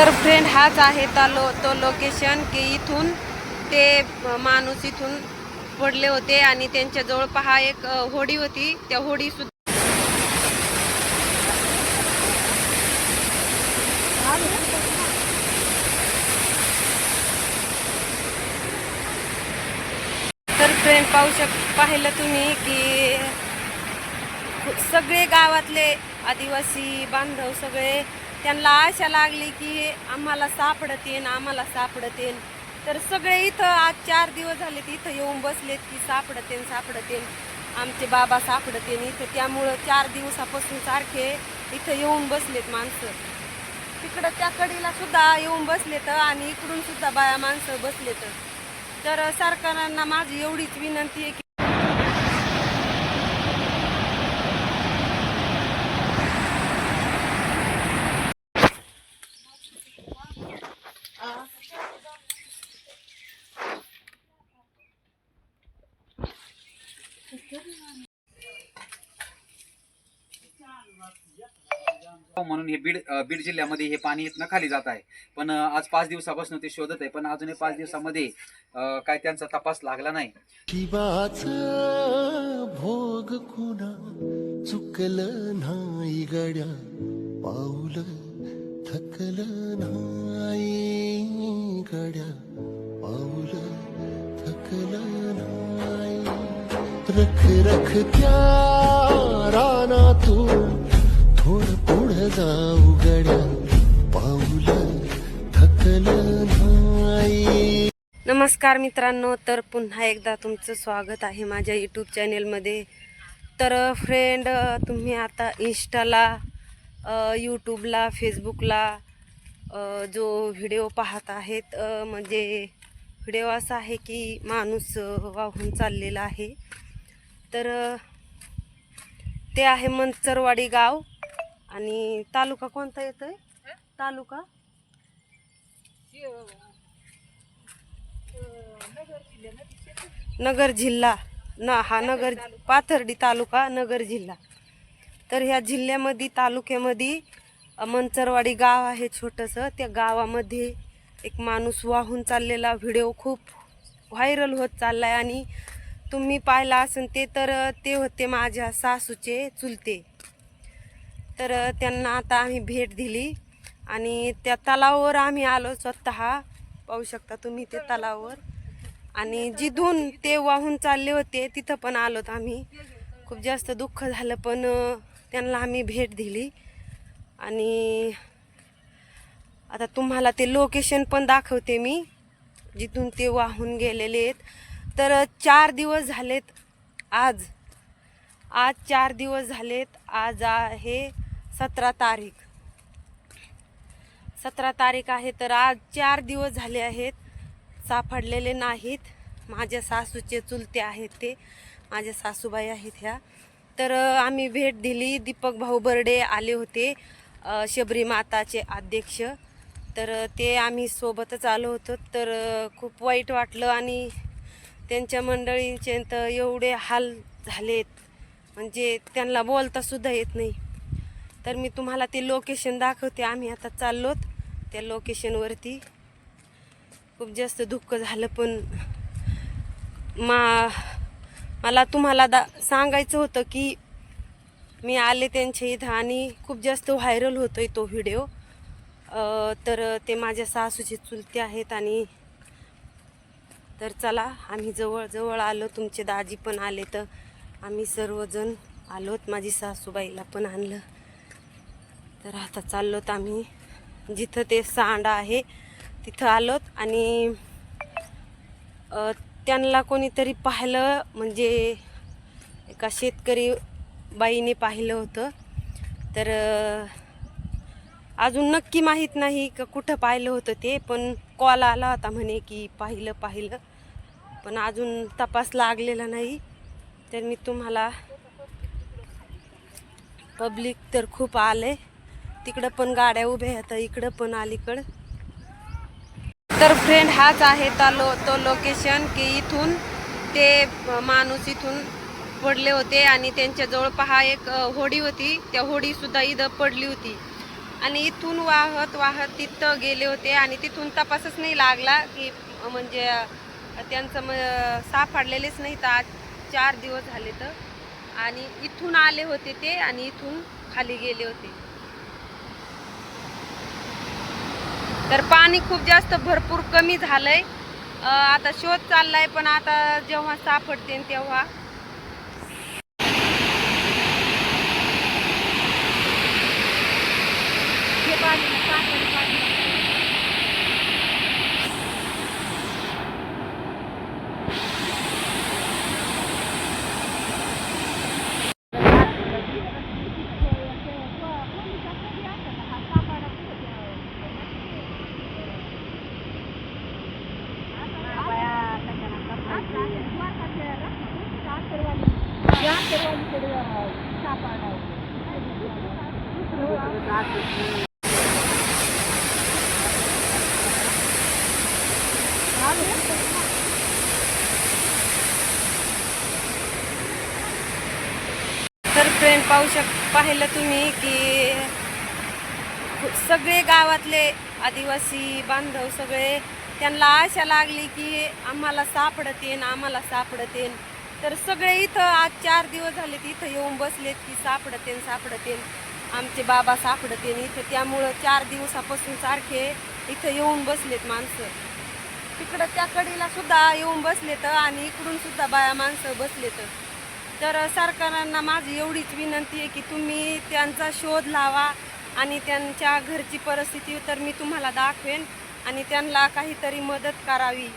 तर फ्रेंड हाच आहे ता लो तो लोकेशन की इथून ते माणूस इथून पडले होते आणि त्यांच्या जवळ पहा एक होडी होती. त्या होडी सुद्धा तर फ्रेंड पाहू शक पाहिलं तुम्ही की सगळे गावातले आदिवासी बांधव सगळे त्यांना आशा लागली की आम्हाला सापडत येईन आम्हाला सापडत येईन. तर सगळे इथं आज चार दिवस झाले इथं येऊन बसलेत की सापडत येईन सापडत येईन. आमचे बाबा सापडत येईन इथं. त्यामुळं चार दिवसापासून सारखे इथं येऊन बसलेत माणसं. तिकडं त्या कडीला सुद्धा येऊन बसलेत आणि इकडून सुद्धा बाया माणसं बसलेत. तर सरकारांना माझी एवढीच विनंती आहे की म्हणून हे बीड बीड जिल्ह्यामध्ये हे पाणी इथनं खाली जात आहे. पण आज पाच दिवसापासून ते शोधत आहे. पण अजूनही पाच दिवसामध्ये काय त्यांचा तपास लागला नाही. भोग कुणा चुकल नाही गड्या? पाऊल थकल नाही गड्या? पाऊल थकल नाही. रख रख त्या रानातून थोड पुढं उघड्या पाऊल थकलं नाही. नमस्कार मित्रांनो तर पुन्हा एकदा तुमचं स्वागत आहे माझ्या यूट्यूब चॅनेलमध्ये तर फ्रेंड तुम्ही आता इंस्टाला यूट्यूबला फेसबुकला जो व्हिडिओ पाहत आहेत म्हणजे व्हिडिओ असा आहे की माणूस वाहून चाललेला आहे. तर ते आहे मंचरवाडी गाव. आणि तालुका कोणता येतोय? तालुका? नगर जिल्हा. ना हा नगर पाथर्डी तालुका नगर जिल्हा. तर ह्या जिल्ह्यामध्ये तालुक्यामध्ये मंचरवाडी गाव आहे छोटंसं. त्या गावामध्ये एक माणूस वाहून चाललेला व्हिडिओ खूप व्हायरल होत चाललाय. आणि तुम्ही पाहिला असेल ते तर ते होते माझ्या सासूचे चुलते. तर त्यांना आता आम्ही भेट दिली आणि त्या तलावावर आम्ही आलो स्वतः. पाहू शकता तुम्ही ते तलावावर. आणि जिथून ते वाहून चालले होते तिथं पण आलोत आम्ही. खूप जास्त दुःख झालं पण त्यांना आम्ही भेट दिली. आणि आता तुम्हाला ते लोकेशन पण दाखवते मी जिथून ते वाहून गेलेले आहेत. तर चार दिवस झालेत आज. आज चार दिवस झालेत. आज आहे सतरा तारीख. सतरा तारीख आहे तर आज चार दिवस झाले आहेत. सापडलेले नाहीत. माझ्या सासूचे चुलते आहेत ते. माझ्या सासूबाई आहेत ह्या. तर आम्ही भेट दिली. दीपक भाऊ बर्डे आले होते शबरी माताचे अध्यक्ष. तर ते आम्ही सोबतच आलो होतो. तर खूप वाईट वाटलं आणि त्यांच्या मंडळींचे तर एवढे हाल झालेत. म्हणजे त्यांना बोलतासुद्धा येत नाही. तर मी तुम्हाला ते लोकेशन दाखवते. आम्ही आता चाललोत त्या लोकेशनवरती खूप जास्त दुःख झालं पण मा मला तुम्हाला दा सांगायचं होतं की मी आले त्यांच्या इथं आणि खूप जास्त व्हायरल होतोय तो व्हिडिओ तर ते माझ्या सासूचे चुलते आहेत आणि तर चला आम्ही जवळजवळ आलो. तुमचे दाजी पण आले तर आम्ही सर्वजण आलोत. माझी सासूबाईला पण आणलं. तर आता चाललोत आम्ही जिथं ते सांडा आहे तिथं आलोत आणि त्यांना कोणीतरी पाहिलं म्हणजे एका शेतकरी बाईने पाहिलं होतं. तर अजून नक्की माहीत नाही का कुठं पाहिलं होतं ते पण कॉल आला होता म्हणे की पाहिलं पाहिलं. पण अजून तपास लागलेला नाही. तर मी तुम्हाला पब्लिक तर खूप आलं आहे तिकडं पण गाड्या उभ्या आहेत इकडं पण अलीकडं. तर फ्रेंड हाच आहे ता लो तो लोकेशन की इथून ते माणूस इथून पडले होते आणि त्यांच्याजवळ पहा एक होडी होती. त्या होडीसुद्धा इथं पडली होती. आणि इथून वाहत वाहत तिथं गेले होते आणि तिथून तपासच नाही लागला की म्हणजे त्यांचं म सापडलेलेच नाही. तर आज चार दिवस झाले तर. आणि इथून आले होते ते आणि इथून खाली गेले होते. तर पाणी खूप जास्त भरपूर कमी झालंय. आता शोध चाललाय पण आता जेव्हा सापडते तेव्हा. हे पाणी पाणी पाणी तर फ्रेंड पाहू शक पाहिलं तुम्ही की सगळे गावातले आदिवासी बांधव सगळे त्यांना आशा लागली की आम्हाला सापडत आम्हाला सापडत तर सगळे इथं आज चार दिवस झाले इथं येऊन बसलेत की सापडत सापडतेन सापडत आमचे बाबा सापडत येईन इथं त्यामुळं चार दिवसापासून सारखे इथं येऊन बसलेत माणसं. तिकडं त्या कडीला सुद्धा येऊन बसलेत आणि इकडून सुद्धा बाया माणसं बसलेत. तर सरकारांना माझी एवढीच विनंती आहे की तुम्ही त्यांचा शोध लावा आणि त्यांच्या घरची परिस्थिती तर मी तुम्हाला दाखवेन आणि त्यांना काहीतरी मदत करावी.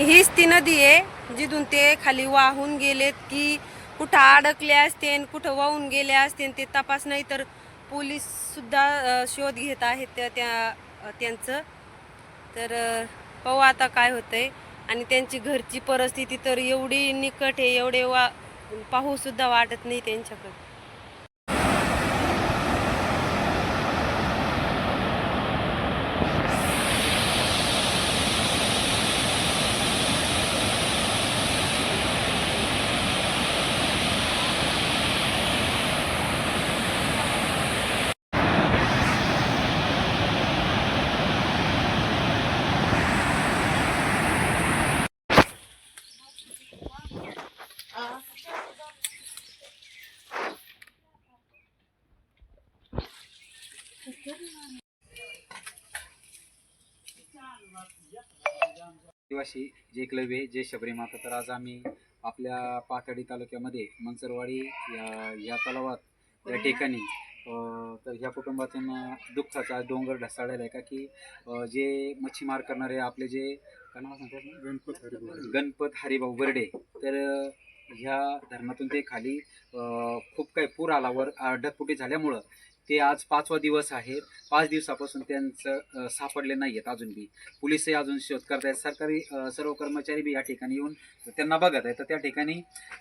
हीच ती नदी आहे जिथून ते खाली वाहून गेलेत की कुठं अडकले असते कुठं वाहून गेले असते ते तपास नाही तर पोलीस सुद्धा शोध घेत आहेत त्या त्या त्यांचं. तर पाहू आता काय होतंय. आणि त्यांची घरची परिस्थिती तर एवढी निकट आहे एवढे वा पाहूसुद्धा वाटत नाही त्यांच्याकडे. आदिवासी जे जे शबरी माता तर आज आम्ही आपल्या पाथर्डी तालुक्यामध्ये मनसरवाडी या या तलावात या ठिकाणी तर ह्या कुटुंबातून दुःखाचा डोंगर ढसाळलेला आहे का की जे मच्छीमार करणारे आपले जे काय नाव सांगतात? गणपत हरिभाऊ गणपत हरिभाऊ बर्डे तर ह्या धरणातून ते खाली खूप काही पूर आला वर अ, ढगफुटी झाल्यामुळं ते आज पाचवा दिवस आहे. पाच दिवसापासून त्यांचं सापडले नाही आहेत अजून बी पोलिसही अजून शोध करतायत सरकारी सर्व कर्मचारी बी या ठिकाणी येऊन त्यांना बघत आहे तर त्या ठिकाणी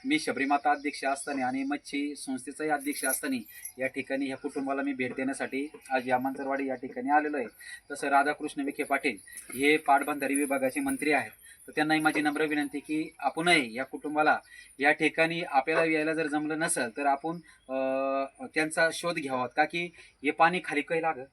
मी शबरीमाता अध्यक्ष असताना आणि मच्छी संस्थेचाही अध्यक्ष असताना या ठिकाणी ह्या कुटुंबाला मी भेट देण्यासाठी आज यामांतरवाडी या ठिकाणी आलेलो आहे. तसं राधाकृष्ण विखे पाटील हे पाटबंधारी विभागाचे मंत्री आहेत. तर त्यांनाही माझी नम्र विनंती की आपणही या कुटुंबाला या ठिकाणी आपल्याला यायला जर जमलं नसेल तर आपण त्यांचा शोध घ्यावा. का की हे पाणी खाली काही लागत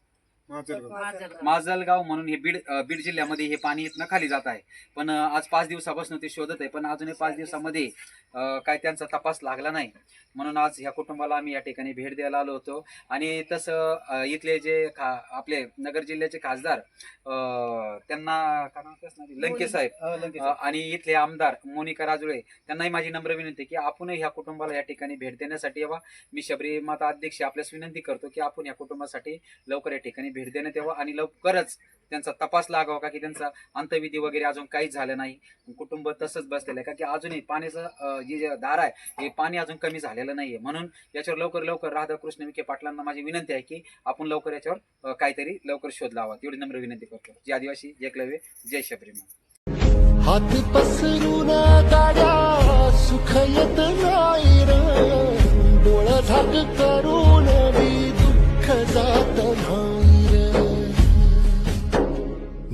माजलगाव. म्हणून हे बीड अ, बीड जिल्ह्यामध्ये हे पाणी इथनं खाली जात आहे. पण अ, आज पाच दिवसापासून ते शोधत आहे. पण अजूनही पाच दिवसामध्ये अ, काय त्यांचा तपास लागला नाही. म्हणून आज ह्या कुटुंबाला आम्ही या ठिकाणी भेट द्यायला आलो होतो. आणि तसं अ, इथले जे खा आपले नगर जिल्ह्याचे खासदार अ, त्यांना काय नाव आहे त्याचं? लंके साहेब. अ, आणि इथले आमदार मोनिका राजुळे त्यांनाही माझी नम्र विनंती आहे की आपणही ह्या कुटुंबाला या ठिकाणी भेट देण्यासाठी यावा. मी शबरी माता अध्यक्ष आपल्यास विनंती करतो की आपण या कुटुंबासाठी लवकर या ठिकाणी भेट देण्यात यावं आणि लवकरच त्यांचा तपास लागावा का की त्यांचा अंतविधी वगैरे अजून काहीच झालं नाही. कुटुंब तसंच बसलेलं आहे. का की अजूनही पाण्याचं जे दार आहे हे पाणी अजून कमी झालेलं नाहीये. म्हणून याच्यावर लवकर लवकर राधाकृष्ण विखे पाटलांना माझी विनंती आहे की आपण लवकर याच्यावर काहीतरी लवकर शोध लावा. एवढी नम्र विनंती करतो. जे आदिवासी जय एकलव्य जय शबरीमाता